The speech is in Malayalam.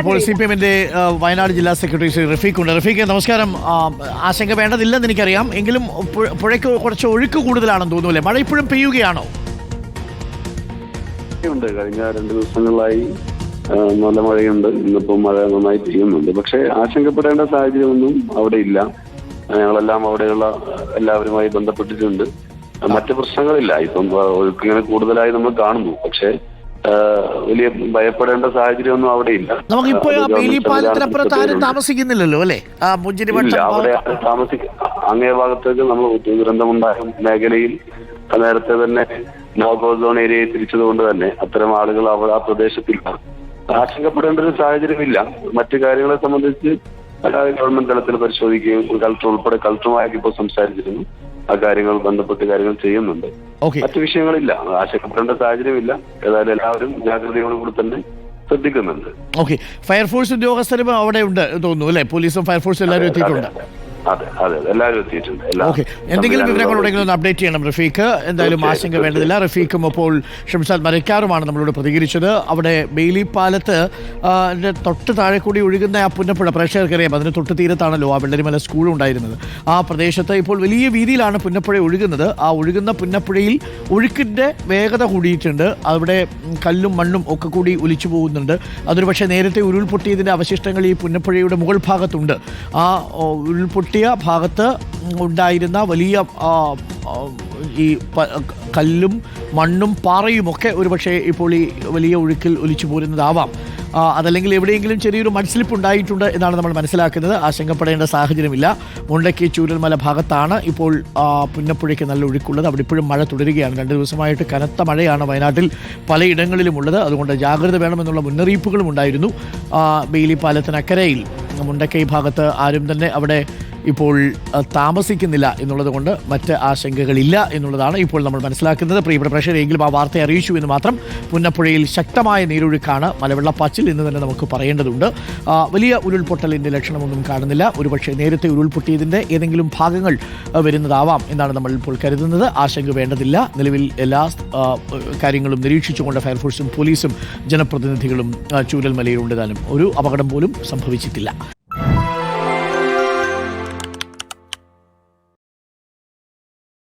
ഇപ്പോൾ സി പി എമ്മിന്റെ വയനാട് ജില്ലാ സെക്രട്ടറി ശ്രീ റഫീഖ് ഉണ്ട് റഫീഖ് നമസ്കാരം. ആശങ്ക വേണ്ടതില്ലെന്ന് എനിക്കറിയാം. എങ്കിലും പുഴയ്ക്ക് കുറച്ച് ഒഴുക്ക് കൂടുതലാണെന്ന് തോന്നുന്നു മഴ ഇപ്പോഴും പെയ്യുകയാണോ? ഉണ്ട് കഴിഞ്ഞ രണ്ട് ദിവസങ്ങളായി നല്ല മഴയുണ്ട്. ഇന്നിപ്പം മഴ നന്നായി പെയ്യുന്നുണ്ട്. പക്ഷേ ആശങ്കപ്പെടേണ്ട സാഹചര്യമൊന്നും അവിടെ ഇല്ല. ഞങ്ങളെല്ലാം അവിടെയുള്ള എല്ലാവരുമായി ബന്ധപ്പെട്ടിട്ടുണ്ട്. മറ്റു പ്രശ്നങ്ങളില്ല. ഇപ്പം ഒഴുക്കിങ്ങനെ കൂടുതലായി നമ്മൾ കാണുന്നു. പക്ഷേ വലിയ ഭയപ്പെടേണ്ട സാഹചര്യമൊന്നും അവിടെ ഇല്ല ആരും താമസിക്കുന്നില്ലല്ലോ അല്ലേ? ആ അവിടെ താമസിക്ക അങ്ങേ ഭാഗത്തേക്ക് നമ്മൾ ദുരന്തമുണ്ടായ മേഖലയിൽ നേരത്തെ തന്നെ നോക്കോ സോൺ ഏരിയയിൽ തിരിച്ചതുകൊണ്ട് തന്നെ അത്തരം ആളുകൾ അവിടെ ആ പ്രദേശത്തില്ല ആശങ്കപ്പെടേണ്ട ഒരു സാഹചര്യമില്ല. മറ്റു കാര്യങ്ങളെ സംബന്ധിച്ച് ഗവൺമെന്റ് തലത്തിൽ പരിശോധിക്കുകയും കളക്ടർ ഉൾപ്പെടെ കളക്ടറുമായൊക്കെ ഇപ്പോൾ സംസാരിച്ചിരുന്നു. ആ കാര്യങ്ങൾ ബന്ധപ്പെട്ട് കാര്യങ്ങൾ ചെയ്യുന്നുണ്ട്. മറ്റു വിഷയങ്ങളില്ല. ആശങ്കപ്പെടേണ്ട സാഹചര്യമില്ല. ഏതായാലും എല്ലാവരും ജാഗ്രതയോടുകൂടി തന്നെ ശ്രദ്ധിക്കുന്നുണ്ട്. ഓക്കെ ഫയർഫോഴ്സ് ഉദ്യോഗസ്ഥരും അവിടെ ഉണ്ട് തോന്നുന്നു അല്ലെ? പോലീസും ഫയർഫോഴ്സും എല്ലാവരും എത്തിയിട്ടുണ്ട്. അതെ എല്ലാവരും എത്തിയിട്ടുണ്ട്. എല്ലാ ഓക്കെ. എന്തെങ്കിലും വിവരങ്ങൾ ഉണ്ടെങ്കിൽ ഒന്ന് അപ്ഡേറ്റ് ചെയ്യണം റഫീഖ്. എന്തായാലും ആശങ്ക വേണ്ടതില്ല. റഫീഖും അപ്പോൾ ഷംസാദ് മരക്കാറുമാണ് നമ്മളോട് പ്രതികരിച്ചത്. അവിടെ ബെയിലി പാലത്ത് തൊട്ട് താഴെ കൂടി ഒഴുകുന്ന ആ പുന്നപ്പുഴ. പ്രേക്ഷകർക്കറിയാം അതിന് തൊട്ട് തീരത്താണല്ലോ ആ വെള്ളരിമല സ്കൂൾ ഉണ്ടായിരുന്നത്. ആ പ്രദേശത്ത് ഇപ്പോൾ വലിയ വീതിയിലാണ് പുന്നപ്പുഴ ഒഴുകുന്നത്. ആ ഒഴുകുന്ന പുന്നപ്പുഴയിൽ ഒഴുക്കിന്റെ വേഗത കൂടിയിട്ടുണ്ട്. അവിടെ കല്ലും മണ്ണും ഒക്കെ കൂടി ഒലിച്ചു പോകുന്നുണ്ട്. അതൊരു പക്ഷേ നേരത്തെ ഉരുൾപൊട്ടിയതിന്റെ അവശിഷ്ടങ്ങൾ ഈ പുന്നപ്പുഴയുടെ മുകൾ ഭാഗത്തുണ്ട്. ആ ഓ, ഉരുൾപൊട്ടിയ ഭാഗത്ത് ഉണ്ടായിരുന്ന വലിയ ഈ കല്ലും മണ്ണും പാറയുമൊക്കെ ഒരുപക്ഷെ ഇപ്പോൾ ഈ വലിയ ഒഴുക്കിൽ ഒലിച്ചു പോരുന്നതാവാം. അതല്ലെങ്കിൽ എവിടെയെങ്കിലും ചെറിയൊരു മൺസ്ലിപ്പ് ഉണ്ടായിട്ടുണ്ട് എന്നാണ് നമ്മൾ മനസ്സിലാക്കുന്നത്. ആശങ്കപ്പെടേണ്ട സാഹചര്യമില്ല. മുണ്ടക്കി ചൂരൽമല ഭാഗത്താണ് ഇപ്പോൾ പുന്നപ്പുഴയ്ക്ക് നല്ല ഒഴുക്കുള്ളത്. അവിടെ ഇപ്പോഴും മഴ തുടരുകയാണ്. രണ്ട് ദിവസമായിട്ട് കനത്ത മഴയാണ് വയനാട്ടിൽ പലയിടങ്ങളിലും ഉള്ളത് അതുകൊണ്ട് ജാഗ്രത വേണമെന്നുള്ള മുന്നറിയിപ്പുകളും ഉണ്ടായിരുന്നു. ബെയിലി പാലത്തിനക്കരയിൽ മുണ്ടക്കൈ ഭാഗത്ത് ആരും തന്നെ അവിടെ ഇപ്പോൾ താമസിക്കുന്നില്ല എന്നുള്ളത് കൊണ്ട് മറ്റ് ആശങ്കകളില്ല എന്നുള്ളതാണ് ഇപ്പോൾ നമ്മൾ മനസ്സിലാക്കുന്നത്. പ്രിയപ്പെട്ട പ്രേക്ഷകരെങ്കിലും ആ വാർത്തയെ അറിയിച്ചു എന്ന് മാത്രം പുന്നപ്പുഴയിൽ ശക്തമായ നീരൊഴുക്കാണ് മലവെള്ളപ്പാച്ചിൽ എന്ന് തന്നെ നമുക്ക് പറയേണ്ടതുണ്ട്. വലിയ ഉരുൾപൊട്ടലിന്റെ ലക്ഷണമൊന്നും കാണുന്നില്ല. ഒരുപക്ഷെ നേരത്തെ ഉരുൾപൊട്ടിയതിന്റെ ഏതെങ്കിലും ഭാഗങ്ങൾ വരുന്നതാവാം എന്നാണ് നമ്മൾ ഇപ്പോൾ കരുതുന്നത്. ആശങ്ക വേണ്ടതില്ല. നിലവിൽ എല്ലാ കാര്യങ്ങളും നിരീക്ഷിച്ചുകൊണ്ട് ഫയർഫോഴ്സും പോലീസും ജനപ്രതിനിധികളും ചൂരൽമലയിലുണ്ട്. താനും ഒരു അപകടം പോലും സംഭവിച്ചിട്ടില്ല.